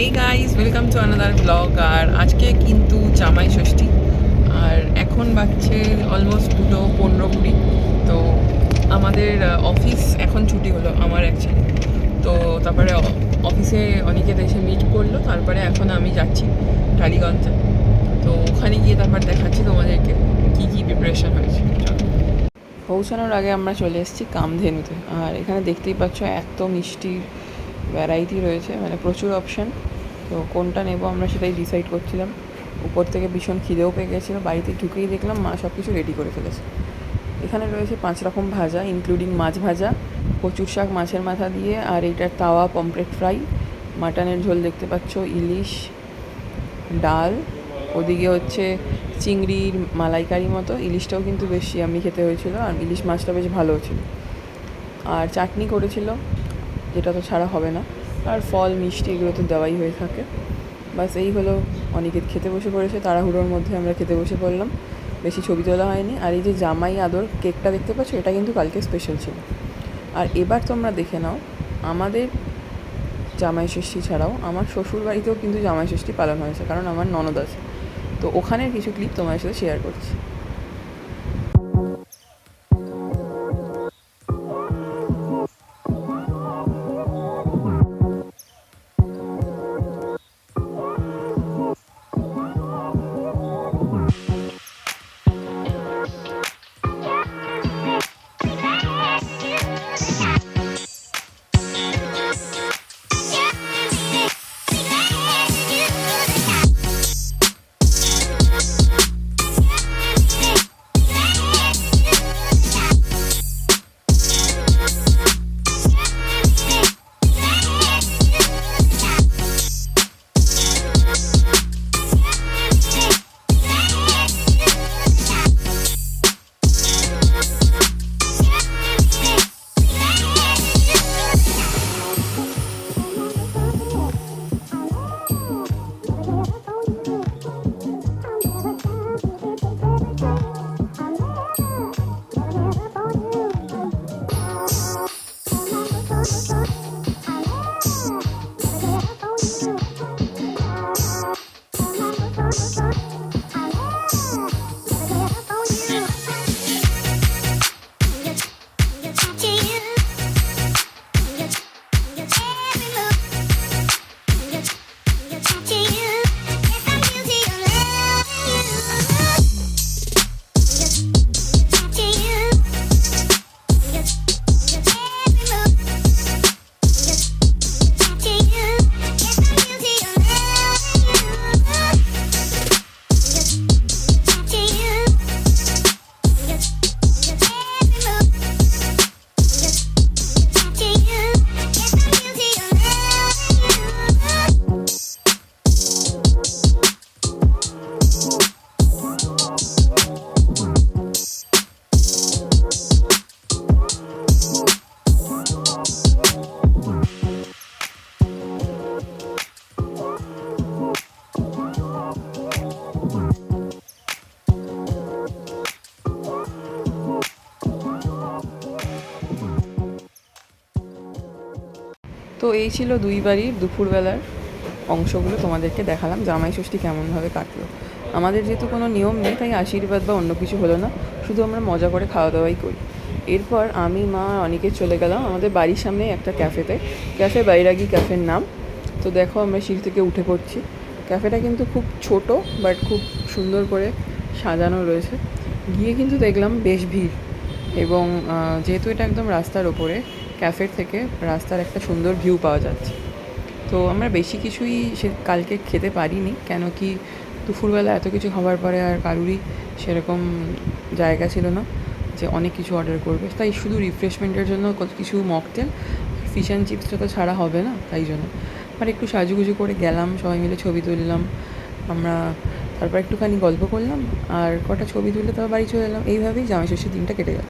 এই guys welcome to another blog আর আজকে কিন্তু জামাই ষষ্ঠী। আর এখন বাজছে অলমোস্ট দুটো পনেরো কুড়ি। তো আমাদের অফিস এখন ছুটি হলো আমার অ্যাকচুয়ালি তো তারপরে অফিসে অনেকে এসে মিট করল। তারপরে এখন আমি যাচ্ছি টালিগঞ্জে। তো ওখানে গিয়ে তারপর দেখাচ্ছি তোমাদেরকে কী কী প্রিপারেশন হয়েছে। পৌঁছানোর আগে আমরা চলে এসেছি কামধেনুতে। আর এখানে দেখতেই পাচ্ছ, এত মিষ্টির ভ্যারাইটি রয়েছে মানে প্রচুর অপশান তো কোনটা নেব আমরা সেটাই ডিসাইড করছিলাম। উপর থেকে ভীষণ খিদেও পেয়ে গেছিল, বাড়িতে ঢুকেই দেখলাম মা সব কিছু রেডি করে ফেলেছে। এখানে রয়েছে পাঁচ রকম ভাজা ইনক্লুডিং মাছ ভাজা, কচুর শাক মাছের মাথা দিয়ে, আর এইটার তাওয়া পমপ্লেট ফ্রাই মাটনের ঝোল দেখতে পাচ্ছ, ইলিশ, ডাল, ওদিকে হচ্ছে চিংড়ির মালাইকারি মতো, ইলিশটাও কিন্তু বেশি আমি খেতে হয়েছিল, আর ইলিশ মাছটা বেশ ভালো ছিল। আর চাটনি করেছিল যেটা তো ছাড়া হবে না। আর ফল, মিষ্টি এগুলো তো দেওয়াই হয়ে থাকে। বাস এই হলো অনেকে খেতে বসে পড়েছে। তাড়াহুড়োর মধ্যে আমরা খেতে বসে পড়লাম। বেশি ছবি তোলা হয়নি। আর এই যে জামাই আদর কেকটা দেখতে পাচ্ছ, এটা কিন্তু কালকে স্পেশাল ছিল। আর এবার তোমরা দেখে নাও, আমাদের জামাই ষষ্ঠী ছাড়াও আমার শ্বশুর বাড়িতেও কিন্তু জামাই ষষ্ঠী পালন হয়েছে, কারণ আমার ননদ আছে। তো ওখানের কিছু ক্লিপ তোমার সাথে শেয়ার করছি। তো এই ছিল দুই বাড়ির দুপুরবেলার অংশগুলো তোমাদেরকে দেখালাম। জামাই ষষ্ঠী কেমনভাবে কাটলো। আমাদের যেহেতু কোনো নিয়ম নেই, তাই আশীর্বাদ বা অন্য কিছু হলো না। শুধু আমরা মজা করে খাওয়া দাওয়াই করি। এরপর আমি, মা, অনেকে চলে গেলাম আমাদের বাড়ির সামনে একটা ক্যাফেতে। ক্যাফে বাইরাগি ক্যাফের নাম। তো দেখো আমরা সিঁড়ি থেকে উঠে পড়ছি। ক্যাফেটা কিন্তু খুব ছোট, বাট খুব সুন্দর করে সাজানো রয়েছে। গিয়ে কিন্তু দেখলাম বেশ ভিড় এবং যেহেতু এটা একদম রাস্তার ওপরে ক্যাফের থেকে রাস্তার একটা সুন্দর ভিউ পাওয়া যাচ্ছে। তো আমরা বেশি কিছুই সে কালকে খেতে পারিনি, কেন কি দুপুরবেলা এত কিছু খাবার পরে আর কারুরই সেরকম জায়গা ছিল না যে অনেক কিছু অর্ডার করবে। তাই শুধু রিফ্রেশমেন্টের জন্য কত কিছু মকটেল ফিশ অ্যান্ড চিপসটা তো ছাড়া হবে না, তাই জন্য। আর একটু সাজুগুজু করে গেলাম, সবাই মিলে ছবি তুললাম, আমরা তারপর একটুখানি গল্প করলাম, আর কটা ছবি তুলে তারপর বাড়ি চলে এলাম। এইভাবেই জামাই ষষ্ঠীর দিনটা কেটে গেল।